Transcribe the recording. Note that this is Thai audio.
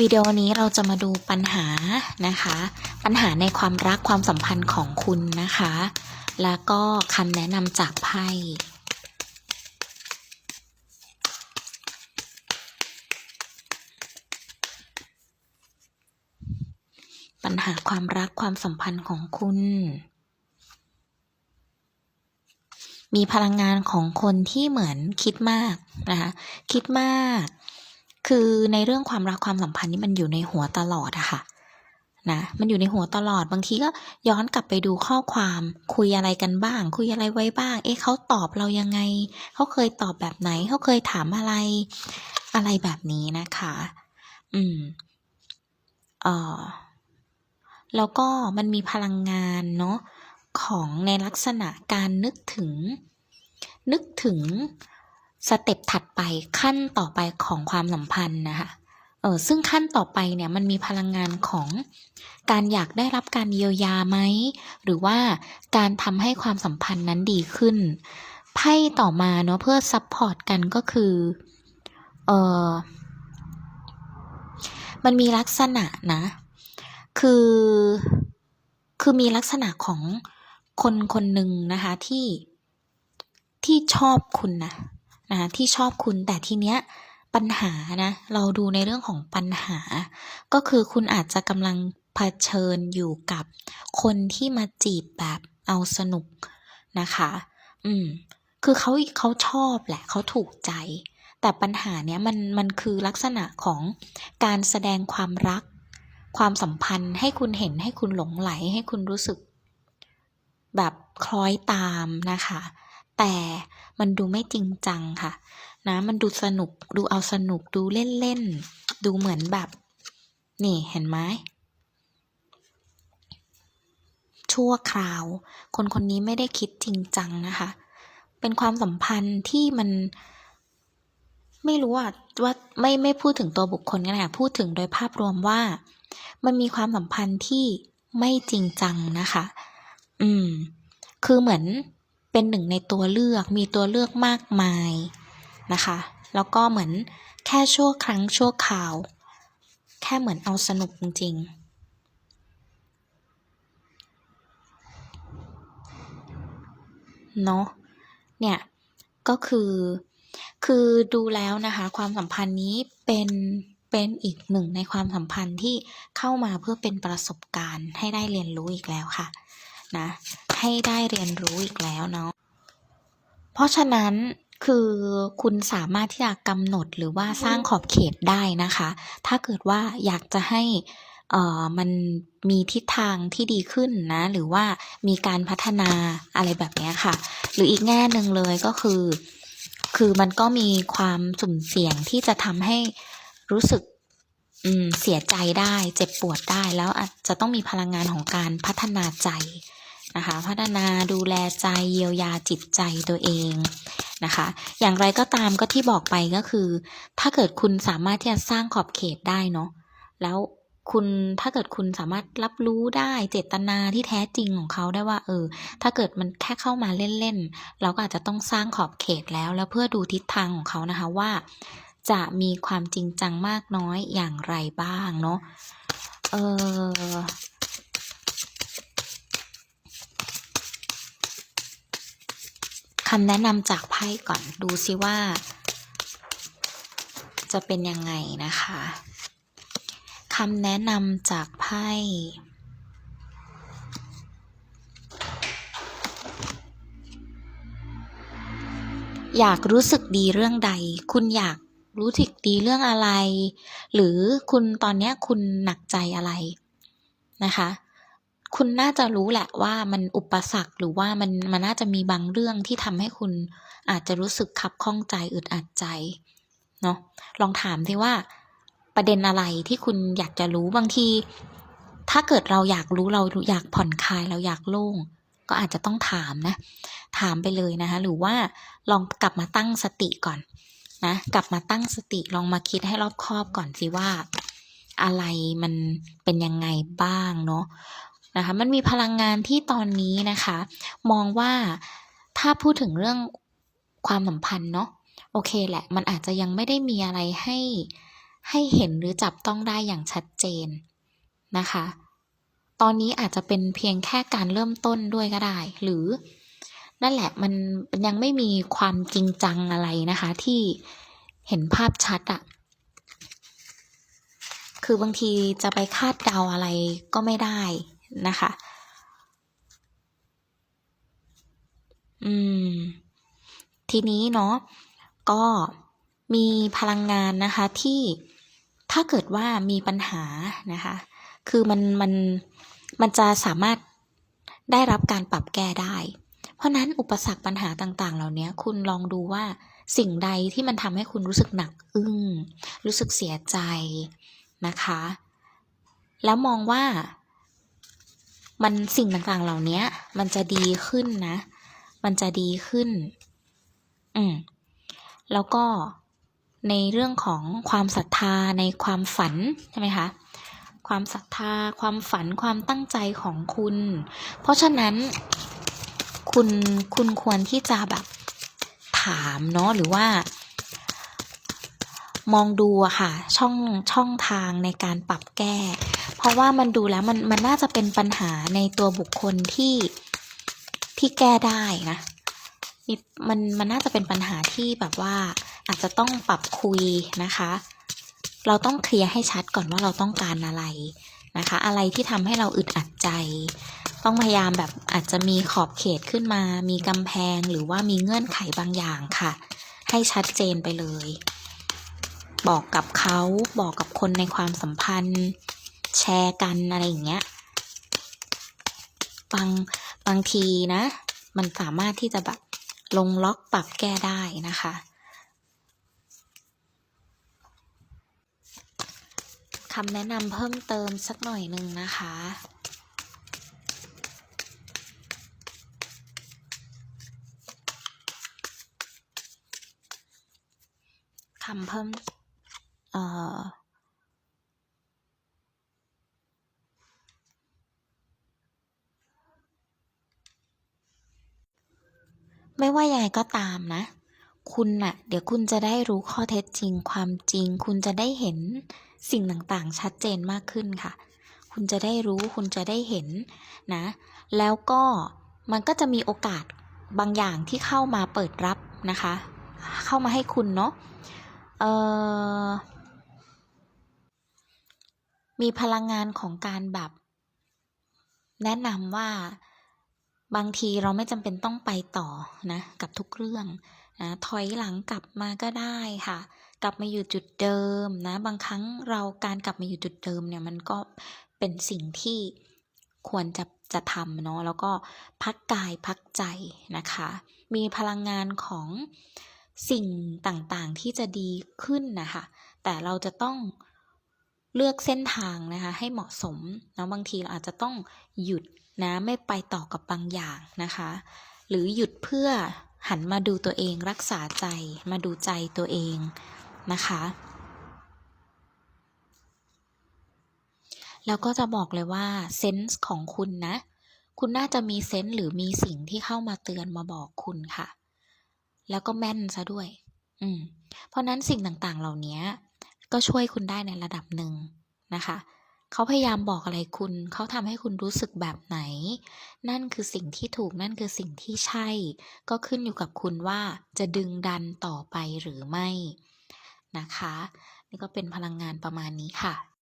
วิดีโอนี้เราจะมาดูปัญหานะคะ ปัญหาในความรักความสัมพันธ์ของคุณนะคะ แล้วก็คำแนะนำจากไพ่ปัญหาความรักความสัมพันธ์ของคุณ มีพลังงานของคนที่เหมือนคิดมากนะคะ คิดมาก คือในเรื่องความรักความสัมพันธ์นี่มันอยู่ในหัวตลอดอะค่ะนะมันอยู่ในหัวตลอดบางทีก็ย้อนกลับไปดูข้อความคุยอะไรกันบ้าง คุยอะไรไว้บ้าง เอ๊ะเขาตอบเรายังไง เขาเคยตอบแบบไหน เขาเคยถามอะไรอะไรแบบนี้นะคะ อืมเออแล้วก็มันมีพลังงานเนาะของในลักษณะการนึกถึง นึกถึง สเต็ปถัดไปขั้นต่อไปของความสัมพันธ์นะคะเออซึ่งขั้นต่อไปเนี่ยมันมีพลังงานของการอยากได้รับการเยียวยาไหม หรือว่าการทำให้ความสัมพันธ์นั้นดีขึ้น ไพ่ต่อมาเนาะเพื่อซัพพอร์ตกันก็คือเออมันมีลักษณะนะ คือ คือมีลักษณะของคนคนหนึ่งนะคะที่ที่ชอบคุณนะ นะคะที่ชอบคุณแต่ทีเนี้ยปัญหานะเราดูในเรื่องของปัญหา ก็คือคุณอาจจะกำลังเผชิญอยู่กับคนที่มาจีบแบบเอาสนุกนะคะ อืม คือเขาเขาชอบแหละเขาถูกใจ แต่ปัญหาเนี้ยมันมันคือลักษณะของการแสดงความรัก ความสัมพันธ์ ให้คุณเห็นให้คุณหลงไหลให้คุณรู้สึก แบบคล้อยตามนะคะ แต่มันดูไม่จริงจังค่ะ นะ มันดูสนุกดูเอาสนุกดูเล่นๆดูเหมือนแบบ นี่เห็นไหมชั่วคราว คนคนนี้ไม่ได้คิดจริงจังนะคะ เป็นความสัมพันธ์ที่มันไม่รู้อะว่าไม่ไม่พูดถึงตัวบุคคลกันค่ะพูดถึงโดยภาพรวมว่า มันมีความสัมพันธ์ที่ไม่จริงจังนะคะ อืม คือเหมือน เป็นหนึ่งในตัวเลือกมีตัวเลือกมากมายนะคะ แล้วก็เหมือนแค่ชั่วครั้งชั่วคราว แค่เหมือนเอาสนุกจริงๆเนาะเนี่ยก็คือคือดูแล้วนะคะความสัมพันธ์นี้เป็นเป็นอีกหนึ่งในความสัมพันธ์ที่เข้ามาเพื่อเป็นประสบการณ์ให้ได้เรียนรู้อีกแล้วค่ะนะ ให้ได้เรียนรู้อีกแล้วเนาะเพราะฉะนั้นคือคุณสามารถที่จะกำหนดหรือว่าสร้างขอบเขตได้นะคะ ถ้าเกิดว่าอยากจะให้เอ่อมันมีทิศทางที่ดีขึ้นนะ หรือว่ามีการพัฒนาอะไรแบบนี้ค่ะ หรืออีกแง่หนึ่งเลยก็คือ คือมันก็มีความสุ่มเสี่ยงที่จะทำให้รู้สึกเสียใจได้ เจ็บปวดได้ แล้วอาจจะต้องมีพลังงานของการพัฒนาใจ นะคะ พัฒนาดูแลใจเยียวยาจิตใจตัวเองนะคะ อย่างไรก็ตามก็ที่บอกไปก็คือ ถ้าเกิดคุณสามารถที่จะสร้างขอบเขตได้เนาะแล้วคุณถ้าเกิดคุณสามารถรับรู้ได้เจตนาที่แท้จริงของเขาได้ว่า เออ ถ้าเกิดมันแค่เข้ามาเล่นๆเราก็อาจจะต้องสร้างขอบเขตแล้วแล้วเพื่อดูทิศทางของเขานะคะว่า จะมีความจริงจังมากน้อยอย่างไรบ้างเนาะเออ คำแนะนำจากไพ่ก่อนดูซิว่า จะเป็นยังไงนะคะคำแนะนำจากไพ่อยากรู้สึกดีเรื่องใด คุณอยากรู้สึกดีเรื่องอะไร หรือคุณตอนนี้คุณหนักใจอะไรนะคะ คุณน่าจะรู้แหละว่ามันอุปสรรคหรือว่ามันมันน่าจะมีบางเรื่องที่ทำให้คุณอาจจะรู้สึกขับข้องใจอึดอัดใจเนาะลองถามสิว่า ประเด็นอะไรที่คุณอยากจะรู้บางที ถ้าเกิดเราอยากรู้เราอยากผ่อนคลายเราอยากโล่งก็อาจจะต้องถามนะ ถามไปเลยนะคะ หรือว่าลองกลับมาตั้งสติก่อนนะกลับมาตั้งสติลองมาคิดให้รอบคอบก่อนสิว่า อะไรมันเป็นยังไงบ้างเนาะ นะคะ มันมีพลังงานที่ตอนนี้นะคะ มองว่าถ้าพูดถึงเรื่องความสัมพันธ์เนาะโอเคแหละ มันอาจจะยังไม่ได้มีอะไรให้ให้เห็นหรือจับต้องได้อย่างชัดเจนนะคะ ตอนนี้อาจจะเป็นเพียงแค่การเริ่มต้นด้วยก็ได้ หรือนั่นแหละมันยังไม่มีความจริงจังอะไรนะคะ ที่เห็นภาพชัดอะคือบางทีจะไปคาดเดาอะไรก็ไม่ได้ นะคะ อืม ทีนี้เนาะก็มีพลังงานนะคะที่ถ้าเกิดว่ามีปัญหานะคะ คือมันมันมันจะสามารถได้รับการปรับแก้ได้ เพราะนั้นอุปสรรคปัญหาต่าง ๆ เหล่านี้คุณลองดูว่าสิ่งใดที่มันทำให้คุณรู้สึกหนักอึ้ง รู้สึกเสียใจนะคะ แล้วมองว่า มันสิ่งต่างๆเหล่านี้มันจะดีขึ้นนะ มันจะดีขึ้น อืม แล้วก็ในเรื่องของความศรัทธาในความฝันใช่ไหมคะความศรัทธา ความฝันความตั้งใจของคุณ เพราะฉะนั้น คุณคุณควรที่จะแบบถามเนาะหรือว่า มองดูอะค่ะ ช่องช่องทางในการปรับแก้ เพราะว่ามันดูแล้วมันมันน่าจะเป็นปัญหาในตัวบุคคลที่ที่แก้ได้นะมันมันน่าจะเป็นปัญหาที่แบบว่าอาจจะต้องปรับคุยนะคะ เราต้องเคลียร์ให้ชัดก่อนว่าเราต้องการอะไรนะคะ อะไรที่ทำให้เราอึดอัดใจ ต้องพยายามแบบอาจจะมีขอบเขตขึ้นมา มีกำแพงหรือว่ามีเงื่อนไขบางอย่างค่ะ ให้ชัดเจนไปเลย บอกกับเขาบอกกับคนในความสัมพันธ์ แชร์กันอะไรอย่างเงี้ยบางบางทีนะ มันสามารถที่จะแบบลงล็อกปรับแก้ได้นะคะ คำแนะนำเพิ่มเติมสักหน่อยหนึ่งนะคะ คำเพิ่ม เอ่อ ไม่ว่ายังไงก็ตามนะ คุณน่ะ เดี๋ยวคุณจะได้รู้ข้อเท็จจริงความจริง คุณจะได้เห็นสิ่งต่างๆ ชัดเจนมากขึ้นค่ะ คุณจะได้รู้คุณจะได้เห็นนะ แล้วก็มันก็จะมีโอกาสบางอย่างที่เข้ามาเปิดรับนะคะ เข้ามาให้คุณเนาะเออมีพลังงานของการแบบ แนะนำว่า บางทีเราไม่จำเป็นต้องไปต่อนะกับทุกเรื่องนะถอยหลังกลับมาก็ได้ค่ะ กลับมาอยู่จุดเดิมนะบางครั้งเราการกลับมาอยู่จุดเดิมเนี่ยมันก็เป็นสิ่งที่ควรจะจะทำเนาะแล้วก็พักกายพักใจนะคะ มีพลังงานของสิ่งต่างๆที่จะดีขึ้นนะคะ แต่เราจะต้องเลือกเส้นทางนะคะ ให้เหมาะสมเนาะบางทีเราอาจจะต้องหยุด นะไม่ไปต่อกับบางอย่างนะคะ หรือหยุดเพื่อหันมาดูตัวเองรักษาใจมาดูใจตัวเองนะคะ แล้วก็จะบอกเลยว่าเซนส์ของคุณนะ คุณน่าจะมีเซนส์หรือมีสิ่งที่เข้ามาเตือนมาบอกคุณค่ะ แล้วก็แม่นเสียด้วย อืม เพราะนั้นสิ่งต่างๆเหล่านี้ก็ช่วยคุณได้ในระดับหนึ่งนะคะ เขาพยายามบอกอะไรคุณ เขาทำให้คุณรู้สึกแบบไหน นั่นคือสิ่งที่ถูกนั่นคือสิ่งที่ใช่ ก็ขึ้นอยู่กับคุณว่าจะดึงดันต่อไปหรือไม่นะคะ นี่ก็เป็นพลังงานประมาณนี้ค่ะ